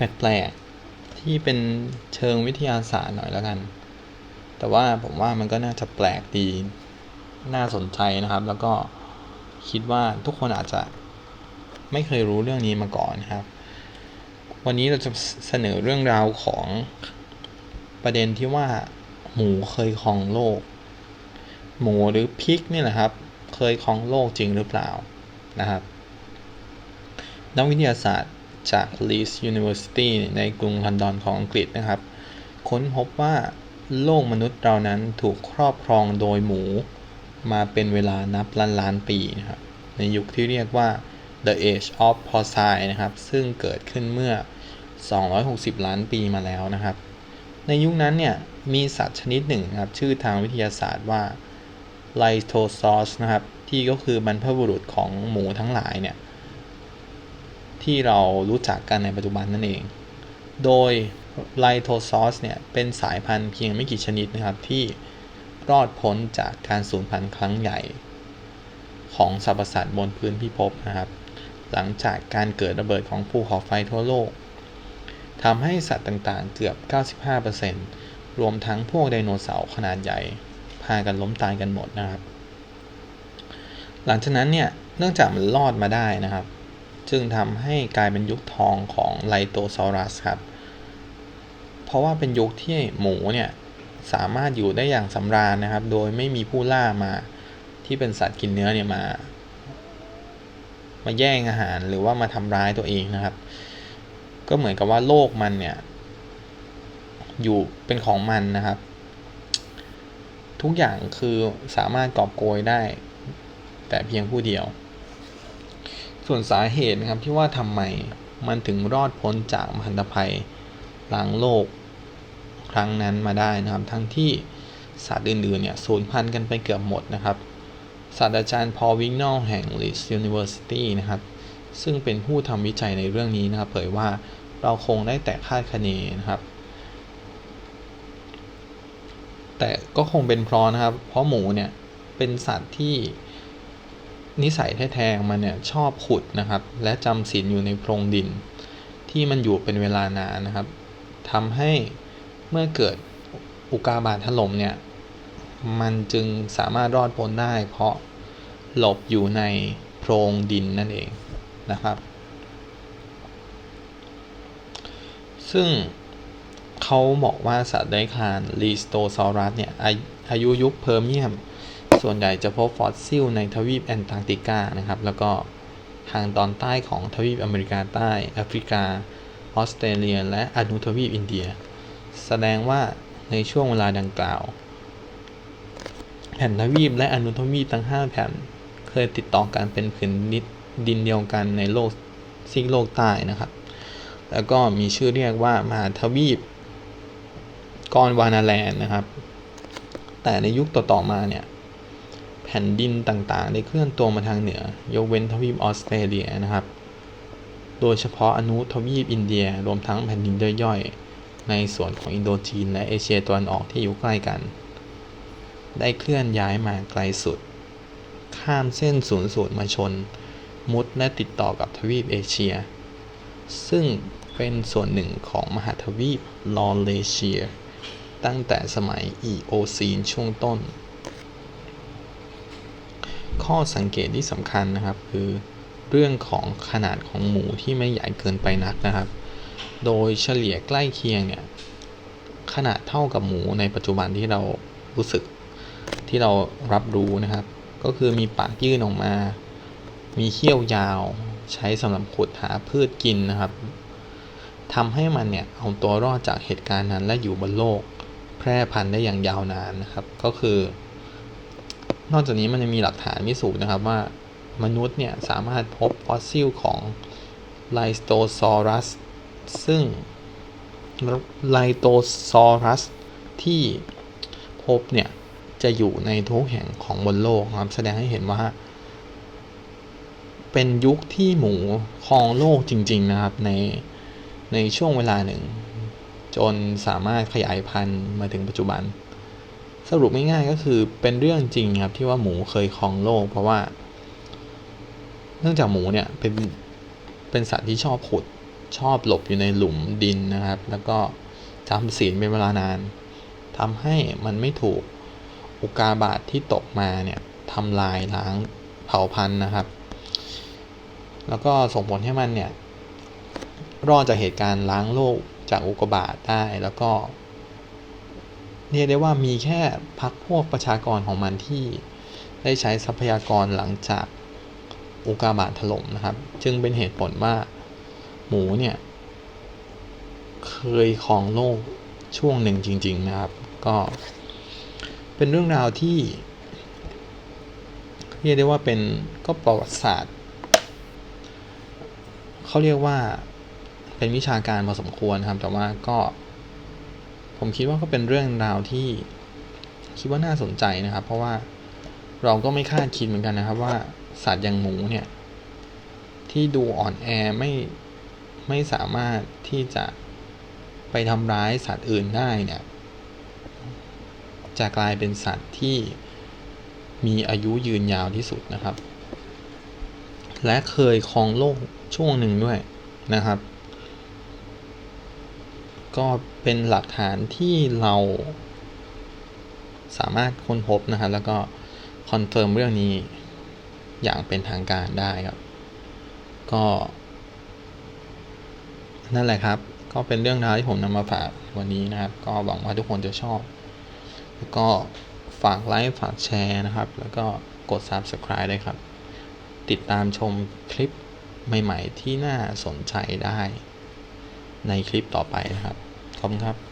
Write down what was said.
แปลกๆที่เป็นเชิงวิทยาศาสตร์หน่อยแล้วกัน แต่ว่าผมว่ามันก็น่าจะแปลกดี น่าสนใจนะครับ แล้วก็คิดว่าทุกคนอาจจะไม่เคยรู้เรื่องนี้มาก่อนนะครับ วันนี้เราจะเสนอเรื่องราวของประเด็นที่ว่า หมูเคยครองโลก หมูหรือพิกนี่แหละครับ เคยครองโลกจริงหรือเปล่านะครับ นักวิทยาศาสตร์ จาก Leeds University ในกรุงลอนดอนของอังกฤษนะครับ ค้นพบว่าโลกมนุษย์เรานั้นถูกครอบครองโดยหมู มาเป็นเวลานับล้านล้านปีนะครับในยุคที่เรียกว่า The Age of Porcine นะครับ ซึ่งเกิดขึ้นเมื่อ 260 ล้านปีมาแล้วนะครับ ในยุคนั้นเนี่ยมีสัตว์ชนิดหนึ่งนะครับ ชื่อทางวิทยาศาสตร์ว่าไลโทซอสนะครับ ที่ก็คือบรรพบุรุษของหมูทั้งหลายเนี่ย ที่เรารู้จักกันในปัจจุบันนั่นเอง โดยไลโทซอสเนี่ยเป็นสายพันธุ์เพียงไม่กี่ชนิดนะครับที่รอดพ้นจากการสูญพันธุ์ครั้งใหญ่ ของสรรพสัตว์บนพื้นพิภพนะครับ หลังจากการเกิดระเบิดของภูเขาไฟทั่วโลกทำให้สัตว์ต่างๆ เกือบ 95%รวมทั้งพวกไดโนเสาร์ขนาดใหญ่ พากันล้มตายกันหมดนะครับ หลังจากนั้นเนี่ย เนื่องจากมันรอดมาได้นะครับ จึงทำให้กลายเป็นยุคทองของไลโตซอรัสครับ เพราะว่าเป็นยุคที่หมูเนี่ยสามารถอยู่ได้อย่างสำราญนะครับ โดยไม่มีผู้ล่ามาที่เป็นสัตว์กินเนื้อเนี่ยมา มาแย่งอาหารหรือว่ามาทำร้ายตัวเองนะครับ ก็เหมือนกับว่าโลกมันเนี่ย อยู่เป็นของมันนะครับ ทุกอย่างคือสามารถกอบโกยได้ แต่เพียงผู้เดียว ส่วนสาเหตุนะครับที่ว่าทำไมมันถึงรอดพ้นจากมหันตภัยล้างโลกครั้งนั้นมาได้นะครับ ทั้งที่สัตว์อื่นๆเนี่ยสูญพันธุ์กันไปเกือบหมดนะครับศาสตราจารย์พอวิงนอลแห่ง Leeds University นะครับ ซึ่งเป็นผู้ทำวิจัยในเรื่องนี้นะครับ เผยว่าเราคงได้แต่คาดคะเนนะครับ แต่ก็คงเป็นเพราะนะครับ เพราะหมูเนี่ยเป็นสัตว์ที่ นิสัยแท้ๆของมันเนี่ยชอบขุดนะครับ และจำศีลอยู่ในโพรงดิน ที่มันอยู่เป็นเวลานานนะครับทำให้เมื่อเกิดอุกาบาตถล่มเนี่ยมันจึงสามารถรอดพ้นได้ เพราะหลบอยู่ในโพรงดินนั่นเองนะครับ ซึ่งเขาบอกว่าสัตว์เลื้คานลีสโตซอรัสเนี่ยอายุยุคเพอร์เมียม ส่วนใหญ่จะพบฟอสซิลในทวีปแอนตาร์กติกานะครับ แล้วก็ทางตอนใต้ของทวีปอเมริกาใต้ แอฟริกา ออสเตรเลีย และอนุทวีปอินเดีย แสดงว่าในช่วงเวลาดังกล่าว แผ่นทวีปและอนุทวีปทั้ง 5 แผ่นเคยติดต่อกันเป็นผืนดินเดียวกันในโลกซีกโลกใต้นะครับ แล้วก็มีชื่อเรียกว่ามหาทวีปกอนวานาแลนด์นะครับ แต่ในยุคต่อๆมาเนี่ย แผ่นดินต่างๆ ได้เคลื่อนตัวมาทางเหนือ ยกเว้นทวีปออสเตรเลียนะครับ โดยเฉพาะอนุทวีปอินเดียรวมทั้งแผ่นดินย่อยๆ ในส่วนของอินโดจีนและเอเชียตะวันออกที่อยู่ใกล้กัน ได้เคลื่อนย้ายมาไกลสุด ข้ามเส้นศูนย์สูตรมาชน มุดและติดต่อกับทวีปเอเชีย ซึ่งเป็นส่วนหนึ่งของมหาทวีปลอเลเชีย ตั้งแต่สมัยอีโอซีนช่วงต้น ข้อสังเกตที่สำคัญนะครับ คือเรื่องของขนาดของหมูที่ไม่ใหญ่เกินไปนักนะครับ โดยเฉลี่ยใกล้เคียงเนี่ยขนาดเท่ากับหมูในปัจจุบันที่เรารู้สึกที่เรารับรู้นะครับ ก็คือมีปากยื่นออกมา มีเขี้ยวยาว ใช้สำหรับขุดหาพืชกินนะครับทำให้มันเนี่ยเอาตัวรอดจากเหตุการณ์นั้นและอยู่บนโลก แพร่พันธุ์ได้อย่างยาวนานนะครับ ก็คือ นอกจากนี้มันยังมีหลักฐานพิสูจน์นะครับว่ามนุษย์เนี่ยสามารถพบฟอสซิลของไลสโตซอรัส ซึ่งไลโตซอรัสที่พบเนี่ย จะอยู่ในทุกแห่งของบนโลกครับ แสดงให้เห็นว่า เป็นยุคที่หมูครองโลกจริง ๆนะครับ ในในช่วงเวลาหนึ่ง จนสามารถขยายพันธุ์มาถึงปัจจุบัน สรุปง่ายๆก็คือเป็นเรื่องจริงครับที่ว่าหมูเคยครองโลก เพราะว่า เนื่องจากหมูเนี่ยเป็นเป็นสัตว์ที่ชอบขุดชอบหลบอยู่ในหลุมดินนะครับ แล้วก็จำศีลเป็นเวลานานทำให้มันไม่ถูกอุกาบาตที่ตกมาเนี่ยทำลายล้างเผ่าพันธุ์นะครับ แล้วก็ส่งผลให้มันเนี่ยรอดจากเหตุการณ์ล้างโลกจากอุกกาบาตได้แล้วก็ เรียกได้ว่ามีแค่พักพวกประชากรของมันที่ได้ใช้ทรัพยากรหลังจากอุกกาบาตถล่มนะครับ จึงเป็นเหตุผลว่าหมูเนี่ย เคยครองโลกช่วงหนึ่งจริง ๆนะครับ ก็เป็นเรื่องราวที่เรียกได้ว่าเป็นก็ประวัติศาสตร์เขาเรียกว่าเป็นวิชาการพอสมควรครับ แต่ว่าก็ ผมคิดว่าก็เป็นเรื่องราวที่คิดว่าน่าสนใจนะครับ เพราะว่าเราก็ไม่คาดคิดเหมือนกันนะครับ ว่าสัตว์อย่างหมูเนี่ย ที่ดูอ่อนแอไม่ไม่สามารถที่จะไปทำร้ายสัตว์อื่นได้เนี่ยจะกลายเป็นสัตว์ที่มีอายุยืนยาวที่สุดนะครับ และเคยครองโลกช่วงหนึ่งด้วยนะครับ ก็เป็นหลักฐานที่เราสามารถค้นพบนะครับ แล้วก็คอนเฟิร์มเรื่องนี้อย่างเป็นทางการได้ครับ ก็นั่นแหละครับ ก็เป็นเรื่องราวที่ผมนำมาฝากวันนี้นะครับ ก็หวังว่าทุกคนจะชอบ แล้วก็ฝากไลค์ฝากแชร์นะครับ แล้วก็กด Subscribe ด้วยครับ ติดตามชมคลิปใหม่ ๆ ที่น่าสนใจได้ ในคลิปต่อไปนะครับ ขอบคุณครับ